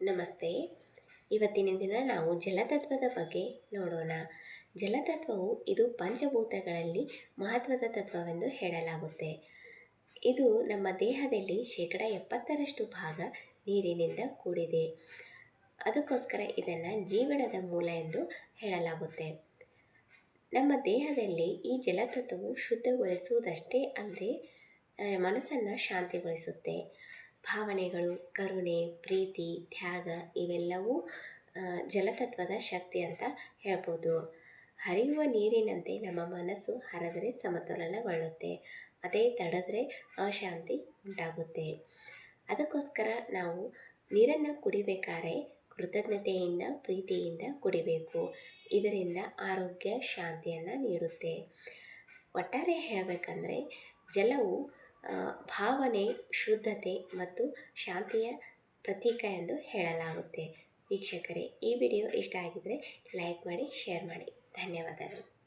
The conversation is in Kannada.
ನಮಸ್ತೆ. ಇವತ್ತಿನ ದಿನ ನಾವು ಜಲತತ್ವದ ಬಗ್ಗೆ ನೋಡೋಣ. ಜಲತತ್ವವು ಇದು ಪಂಚಭೂತಗಳಲ್ಲಿ ಮಹತ್ವದ ತತ್ವವೆಂದು ಹೇಳಲಾಗುತ್ತೆ. ಇದು ನಮ್ಮ ದೇಹದಲ್ಲಿ ಶೇಕಡ ಎಪ್ಪತ್ತರಷ್ಟು ಭಾಗ ನೀರಿನಿಂದ ಕೂಡಿದೆ. ಅದಕ್ಕೋಸ್ಕರ ಇದನ್ನು ಜೀವನದ ಮೂಲ ಎಂದು ಹೇಳಲಾಗುತ್ತೆ. ನಮ್ಮ ದೇಹದಲ್ಲಿ ಈ ಜಲತತ್ವವು ಶುದ್ಧಗೊಳಿಸುವುದಷ್ಟೇ ಅಲ್ಲದೆ ಮನಸ್ಸನ್ನು ಶಾಂತಿಗೊಳಿಸುತ್ತೆ. ಭಾವನೆಗಳು, ಕರುಣೆ, ಪ್ರೀತಿ, ತ್ಯಾಗ ಇವೆಲ್ಲವೂ ಜಲತತ್ವದ ಶಕ್ತಿ ಅಂತ ಹೇಳ್ಬೋದು. ಹರಿಯುವ ನೀರಿನಂತೆ ನಮ್ಮ ಮನಸ್ಸು ಹರಿದರೆ ಸಮತೋಲನಗೊಳ್ಳುತ್ತೆ. ಅದೇ ತಡೆದ್ರೆ ಅಶಾಂತಿ ಉಂಟಾಗುತ್ತೆ. ಅದಕ್ಕೋಸ್ಕರ ನಾವು ನೀರನ್ನು ಕುಡಿಬೇಕಾದ್ರೆ ಕೃತಜ್ಞತೆಯಿಂದ, ಪ್ರೀತಿಯಿಂದ ಕುಡಿಬೇಕು. ಇದರಿಂದ ಆರೋಗ್ಯ, ಶಾಂತಿಯನ್ನು ನೀಡುತ್ತೆ. ಒಟ್ಟಾರೆ ಹೇಳಬೇಕಂದ್ರೆ ಜಲವು ಭಾವನೆ, ಶುದ್ಧತೆ ಮತ್ತು ಶಾಂತಿಯ ಪ್ರತೀಕ ಎಂದು ಹೇಳಲಾಗುತ್ತೆ. ವೀಕ್ಷಕರೇ, ಈ ವಿಡಿಯೋ ಇಷ್ಟ ಆಗಿದ್ದರೆ ಲೈಕ್ ಮಾಡಿ, ಶೇರ್ ಮಾಡಿ. ಧನ್ಯವಾದಗಳು.